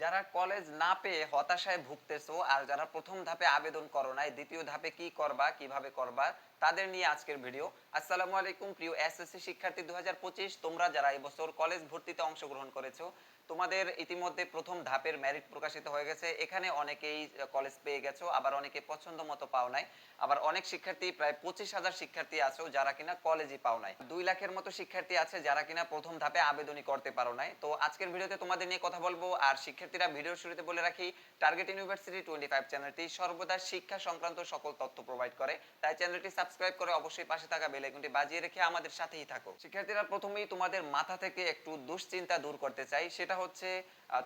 যারা কলেজ না পেয়ে হতাশায় ভুগতেছো আর যারা প্রথম ধাপে আবেদন করো নাই, দ্বিতীয় ধাপে কি করবা, কীভাবে করবা তাদের নিয়ে আজকের ভিডিও। আসসালামু আলাইকুম, প্রিয় এসএসসি শিক্ষার্থী দু তোমরা যারা এবছর কলেজ ভর্তিতে অংশগ্রহণ করেছ, তোমাদের ইতিমধ্যে প্রথম ধাপের মেরিট প্রকাশিত হয়ে গেছে। এখানে অনেকেই কলেজ পেয়ে গেছো, আবার অনেকে পছন্দ মতো পাও নাই। আবার অনেক শিক্ষার্থী, প্রায় পঁচিশ হাজার শিক্ষার্থী আছো, যারা কিনা কলেজই পাও নাই। দুই লাখের মতো শিক্ষার্থী আছে, যারা কিনা প্রথম ধাপে আবেদনই করতে পারো নাই। তো আজকের ভিডিওতে তোমাদের নিয়ে কথা বলব, আর শিক্ষার্থীরা ভিডিওর শুরুতে বলে রাখি টার্গেট ইউনিভার্সিটি টোয়েন্টি ফাইভ চ্যানেলটি সর্বদা শিক্ষা সংক্রান্ত সকল তথ্য প্রোভাইড করে। তাই চ্যানেলটি সাবস্ক্রাইব করে অবশ্যই পাশে থাকা বেল আইকনটি বাজিয়ে রেখে আমাদের সাথেই থাকো। শিক্ষার্থীরা প্রথমেই তোমাদের মাথা থেকে একটু দুশ্চিন্তা দূর করতে চাই। সেটা হচ্ছে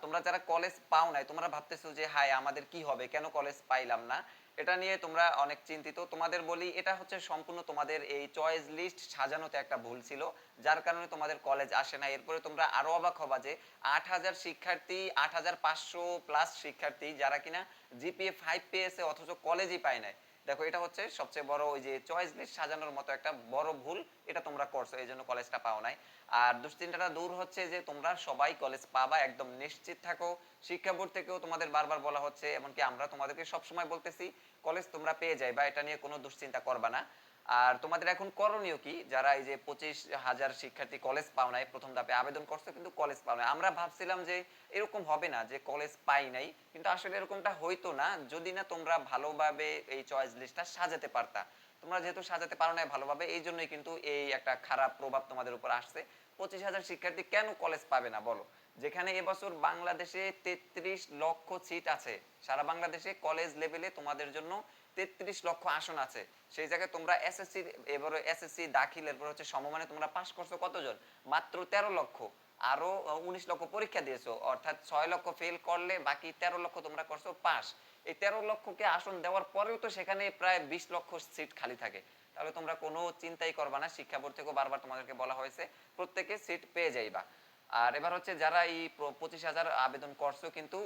তোমরা যারা কলেজ পাও নাই, তোমরা ভাবতেছো যে, হায়, আমাদের কি হবে? কেন কলেজ পাইলাম না? এটা নিয়ে তোমরা অনেক চিন্তিত। তোমাদের বলি, এটা হচ্ছে সম্পূর্ণ তোমাদের এই চয়েস লিস্ট সাজানোতে একটা ভুল ছিল। যার কারণে তোমাদের কলেজ আসে না। এরপরে তোমরা আরও অবাক হবা যে, আট হাজার শিক্ষার্থী, আট হাজার পাঁচশো প্লাস শিক্ষার্থী যারা কিনা জিপিএ ফাইভ পেয়েছে অথচ কলেজই পায় নাই। দেখো, এটা হচ্ছে সবচেয়ে বড় ওই যে চয়েস লিস্ট সাজানোর মতো একটা বড় ভুল, এটা তোমরা করছ, এই জন্য কলেজটা পাও নাই। আর দুশ্চিন্তাটা দূর হচ্ছে যে তোমরা সবাই কলেজ পাবা, একদম নিশ্চিত থাকো। শিক্ষা বোর্ড থেকেও তোমাদের বারবার বলা হচ্ছে, এমনকি আমরা তোমাদেরকে সবসময় বলতেছি কলেজ তোমরা পেয়ে যাই বা এটা নিয়ে কোনো দুশ্চিন্তা করবা না। আর তোমাদের এখন করণীয় কি? যারা এই যে পঁচিশ হাজার শিক্ষার্থী কলেজ পাও নাই, প্রথম ধাপে আবেদন করছ কিন্তু কলেজ পাও নাই। আমরা ভাবছিলাম যে এরকম হবে না যে কলেজ পাই নাই, কিন্তু আসলে এরকমটা হইতো না। যদি না তোমরা ভালোভাবে এই চয়েস লিস্টটা সাজাতে পারতা। তোমরা যেহেতু সাজাতে পারো না ভালোভাবে, এই জন্যই কিন্তু এই একটা খারাপ প্রভাব তোমাদের উপর আসছে। পঁচিশ হাজার শিক্ষার্থী কেন কলেজ পাবে না বলো? যেখানে এবছর বাংলাদেশে তেত্রিশ লক্ষ সিট আছে। সারা বাংলাদেশে কলেজ লেভেলে তোমাদের জন্য তেত্রিশ লক্ষ আসন আছে। সেই জায়গায় তোমরা এসএসসি এবারে এসএসসি দাখিল, এরপর হচ্ছে সমমানে তোমরা পাস করছ কতজন? মাত্র তেরো লক্ষ। আরও উনিশ লক্ষ পরীক্ষা দিয়েছ। অর্থাৎ ছয় লক্ষ ফেল করলে বাকি তেরো লক্ষ তোমরা করছ পাস এই তেরো লক্ষকে আসন দেওয়ার পরেও তো সেখানে প্রায় বিশ লক্ষ সিট খালি থাকে। তাহলে তোমরা কোনো চিন্তাই করবা না। শিক্ষা বোর্ড থেকেও বারবার তোমাদেরকে বলা হয়েছে, প্রত্যেকে সিট পেয়ে যাইবা। আর এবার হচ্ছে যারা এই পঁচিশ হাজার আবেদন করছ কিন্তু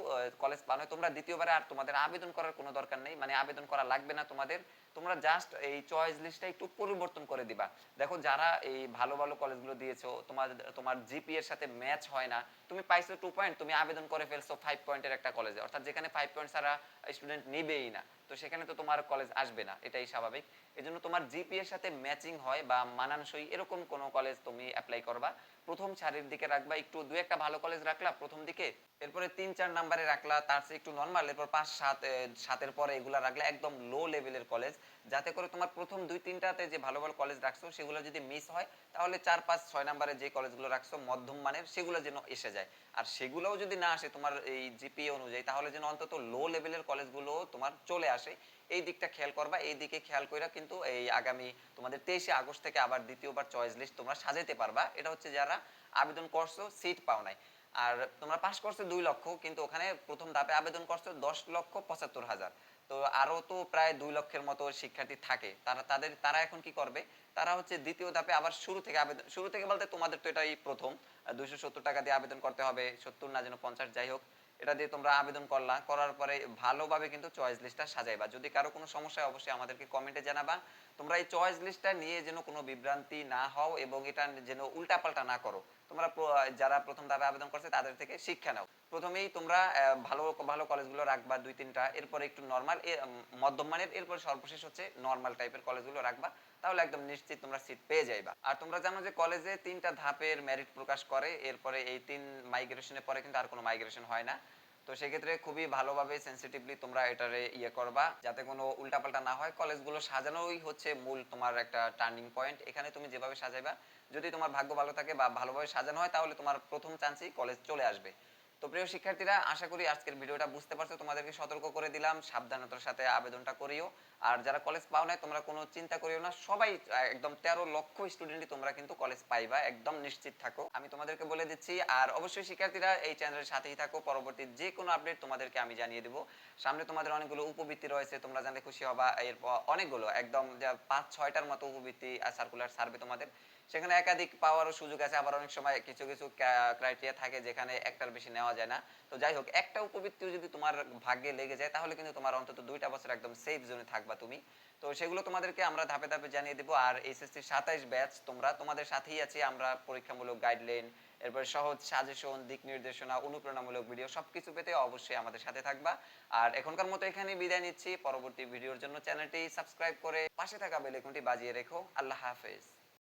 কলেজ পানো তোমরা দ্বিতীয়বারে আর তোমাদের আবেদন করার কোনো দরকার নেই। মানে আবেদন করা লাগবে না তোমাদের। তোমরা জাস্ট এই চয়েস লিস্টটা একটু পরিবর্তন করে দিবা। দেখো, যারা এই ভালো ভালো কলেজগুলো দিয়েছ, তোমার তোমার জিপি এর সাথে ম্যাচ হয় না, তুমি পাইছো টু পয়েন্ট তুমি আবেদন করে ফেলছো ফাইভ পয়েন্টের একটা কলেজে অর্থাৎ যেখানে ফাইভ পয়েন্ট ছাড়া স্টুডেন্ট নিবেই না। তো সেখানে তো তোমার কলেজ আসবে না, এটাই স্বাভাবিক। এই জন্য তোমার জিপি এর সাথে ম্যাচিং হয় বা মানানসই এরকম কোনো কলেজ তুমি অ্যাপ্লাই করবা। প্রথম সারির দিকে রাখবা, একটু দু একটা ভালো কলেজ রাখলা প্রথম দিকে, এরপরে তিন চার নাম্বারে রাখলা, তার চেয়ে একটু নর্মাল এরপর পাঁচ, সাত সাতের পরে এগুলা রাখলা একদম লো লেভেলের কলেজ যাতে করে তোমার প্রথম দুই, তিনটাতে যে ভালো ভালো কলেজ রাখছো, সেগুলো যদি মিস হয়, তাহলে চার, পাঁচ, ছয় নাম্বারে যে কলেজগুলো রাখছো, মধ্যম মানের, সেগুলো যেন এসে যায়। আর সেগুলোও যদি না আসে তোমার এই জিপিএ অনুযায়ী, তাহলে যেন অন্তত লো লেভেলের কলেজগুলো তোমার চলে আসে। এই দিকটা খেয়াল করবা, এই দিকে খেয়াল কইরা কিন্তু এই আগামী তোমাদের তেইশে আগস্ট থেকে আবার দ্বিতীয়বার চয়েস লিস্ট তোমরা সাজাতে পারবা। এটা হচ্ছে যারা আবেদন করছ সিট পাও নাই। আর তোমরা পাস করছ দুই লক্ষ, কিন্তু ওখানে প্রথম ধাপে আবেদন করছ দশ লক্ষ পঁচাত্তর হাজার। তো আরও তো প্রায় দুই লক্ষের মতো শিক্ষার্থী থাকে। তারা তাদের, তারা এখন কি করবে? তারা হচ্ছে দ্বিতীয় ধাপে আবার শুরু থেকে আবেদন, শুরু থেকে বলতে তোমাদের তো এটাই প্রথম। দুইশো সত্তর টাকা দিয়ে আবেদন করতে হবে, সত্তর না যেন পঞ্চাশ, যাই হোক। এটা দিয়ে তোমরা আবেদন করলা, করার পরে ভালোভাবে কিন্তু চয়েস লিস্টটা সাজাইবা। যদি কারও কোনো সমস্যা অবশ্যই আমাদেরকে কমেন্টে জানাবা। তোমরা এই চয়েস লিস্টটা নিয়ে যেন কোনো বিভ্রান্তি না হও এবং এটা যেন উল্টাপাল্টা না করো। তোমরা যারা প্রথম ধাপে আবেদন করছে তাদের থেকে শিক্ষা নাও। প্রথমেই তোমরা ভালো ভালো কলেজগুলো রাখবা দুই, তিনটা। এরপরে একটু নর্মাল মধ্যম মানের, এরপর সর্বশেষ হচ্ছে নর্মাল টাইপের কলেজগুলো রাখবা। তাহলে একদম নিশ্চিত তোমরা সিট পেয়ে যাইবা। আর তোমরা জানো যে কলেজে তিনটা ধাপের মেরিট প্রকাশ করে, এরপরে এই তিন মাইগ্রেশনের পরে কিন্তু আর কোনো মাইগ্রেশন হয় না। তো সেক্ষেত্রে খুবই ভালোভাবে সেন্সিটিভলি তোমরা এটারে ইয়ে করবা, যাতে কোনো উল্টাপাল্টা না হয়। কলেজগুলো সাজানোই হচ্ছে মূল তোমার একটা টার্নিং পয়েন্ট এখানে তুমি যেভাবে সাজাইবা, যদি তোমার ভাগ্য ভালো থাকে বা ভালোভাবে সাজানো হয়, তাহলে তোমার প্রথম চান্সেই কলেজ চলে আসবে। তো প্রিয় শিক্ষার্থীরা, আশা করি আজকের ভিডিওটা বুঝতে পারছ। তোমাদেরকে সতর্ক করে দিলাম, সাবধানতার সাথে আবেদনটা করিও। আর যারা কলেজ পাও নাই, তোমরা কোনো চিন্তা করিও না। সবাই, একদম তেরো লক্ষ স্টুডেন্টই তোমরা কিন্তু কলেজ পাইবা, একদম নিশ্চিত থাকো। আমি তোমাদেরকে বলে দিচ্ছি, আর অবশ্যই শিক্ষার্থীরা, এই চ্যানেলের সাথেই থাকো। পরবর্তী যে কোনো আপডেট তোমাদেরকে আমি জানিয়ে দেবো। সামনে তোমাদের অনেকগুলো উপবৃত্তি রয়েছে, তোমরা জানতে খুশি হবা। এরপর অনেকগুলো, একদম পাঁচ ছয়টার মতো উপবৃত্তি সার্কুলার সার্ভে তোমাদের। সেখানে একাধিক পাওয়ারও সুযোগ আছে। আবার অনেক সময় কিছু কিছু ক্রাইটেরিয়া থাকে যেখানে একটার বেশি নেওয়া যায় না। তো যাই হোক, একটা উপবৃত্তিও যদি তোমার ভাগ্যে লেগে যায়, তাহলে কিন্তু তোমার অন্তত দুইটা বছর একদম সেফ জোনে থাকবা তুমি। তো সেগুলো তোমাদেরকে আমরা ধাপে ধাপে জানিয়ে দেবো। আর এইচএসসি সাতাইশ ব্যাচ তোমরা, তোমাদের সাথেই আছি আমরা। পরীক্ষামূলক গাইডলাইন এরপর সহজ সাজেশন দিক নির্দেশনা, অনুপ্রেরণামূলক ভিডিও সবকিছু পেতে অবশ্যই আমাদের সাথে থাকবা। আর এখনকার মতো এখানে বিদায় নিচ্ছি। পরবর্তী ভিডিওর জন্য চ্যানেলটি সাবস্ক্রাইব করে পাশে থাকা বেল আইকনটি বাজিয়ে রেখো। আল্লাহ হাফেজ।